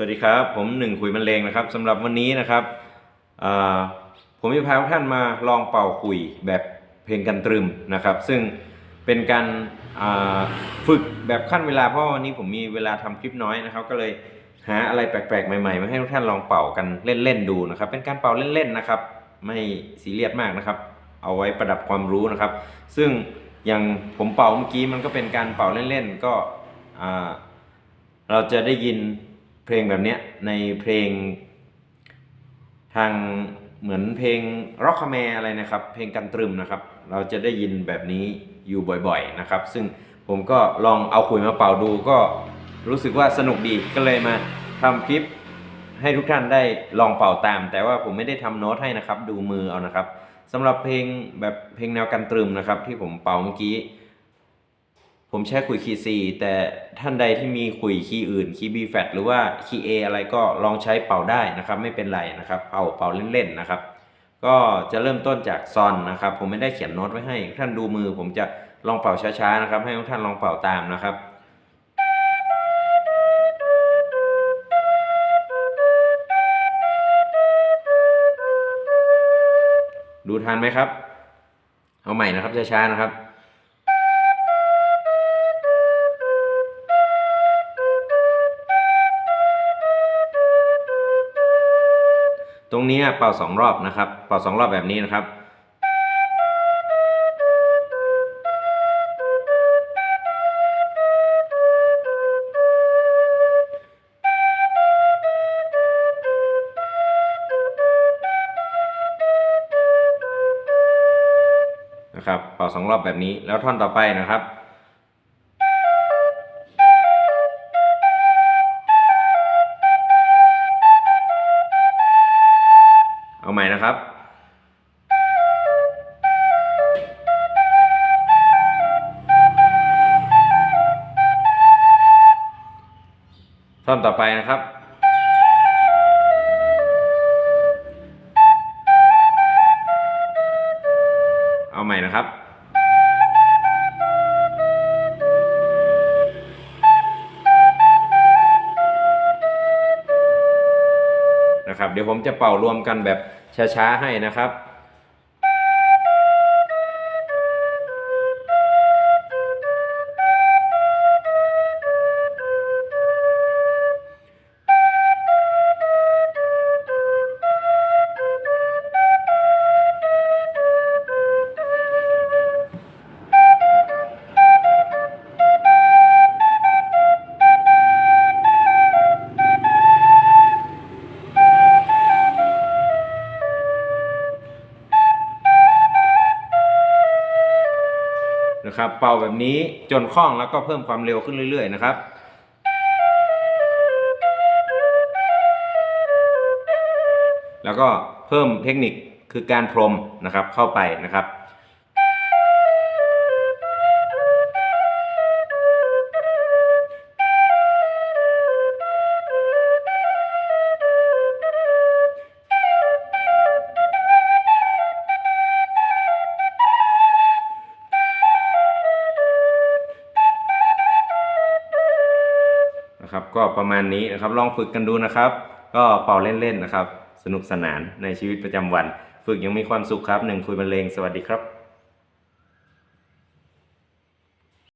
สวัสดีครับ ผมหนึ่งคุยบรรเลงนะครับสำหรับวันนี้นะครับผมจะพาทุกท่านมาลองเป่าคุยแบบเพลงกันตรึมนะครับ ซึ่งเป็นการฝึกแบบขั้นเวลาเพราะวันนี้ผมมีเวลาทำคลิปน้อยนะครับ ก็เลยหาอะไรแปลกๆ ใหม่ๆมาให้ทุกท่านลองเป่ากันเล่นๆดูนะครับ เป็นการเป่าเล่นๆนะครับ ไม่ซีเรียสมากนะครับ เอาไว้ประดับความรู้นะครับ ซึ่งอย่างผมเป่าเมื่อกี้มันก็เป็นการเป่าเล่นๆก็เราจะได้ยิน เพลงแบบเนี้ยในเพลง ทางเหมือนเพลงร็อกคาแมอะไรนะครับ เพลงกันตรึมนะครับ เราจะได้ยินแบบนี้อยู่บ่อยๆนะครับ ซึ่งผมก็ลองเอาขุยมาเป่าดูก็รู้สึกว่าสนุกดีก็เลยมาทำคลิปให้ทุกท่านได้ลองเป่าตาม แต่ว่าผมไม่ได้ทำโน้ตให้นะครับ ดูมือเอานะครับสำหรับเพลงแบบเพลงแนวกันตรึมนะครับ ที่ผมเป่าเมื่อกี้ ผมใช้คุยคีย์ C แต่ท่านใดที่มีคุยคีย์อื่นคีย์ B f a t หรือว่าคีย์ A อะไรก็ลองใช้เป่าได้นะครับ ไม่เป็นไรนะครับเป่าเป่าเล่นๆนะครับ ก็จะเริ่มต้นจากซอนนะครับ ผมไม่ได้เขียนโน้ตไว้ให้ท่านดูมือ ผมจะลองเป่าช้าๆนะครับ ให้ทุกท่านลองเป่าตามนะครับดูทันไหมครับ เอาใหม่นะครับช้าๆนะครับ ตรงนี้เป่าสองรอบนะครับ เป่าสองรอบแบบนี้นะครับ นะครับ เป่าสองรอบแบบนี้ แล้วท่อนต่อไปนะครับ นะครับ ท่อนต่อไปนะครับเอาใหม่นะครับ นะครับ เดี๋ยวผมจะเป่ารวมกันแบบ ช้าๆให้นะครับ นะครับเป่าแบบนี้จนคล่องแล้วก็เพิ่มความเร็วขึ้นเรื่อย ๆ นะครับแล้วก็เพิ่มเทคนิคคือการพรมนะครับเข้าไปนะครับ นะครับ ก็ประมาณนี้นะครับลองฝึกกันดูนะครับ ก็เป่าเล่นๆนะครับ สนุกสนานในชีวิตประจำวัน ฝึกยังมีความสุขครับหนึ่งคุยบรรเลงสวัสดีครับ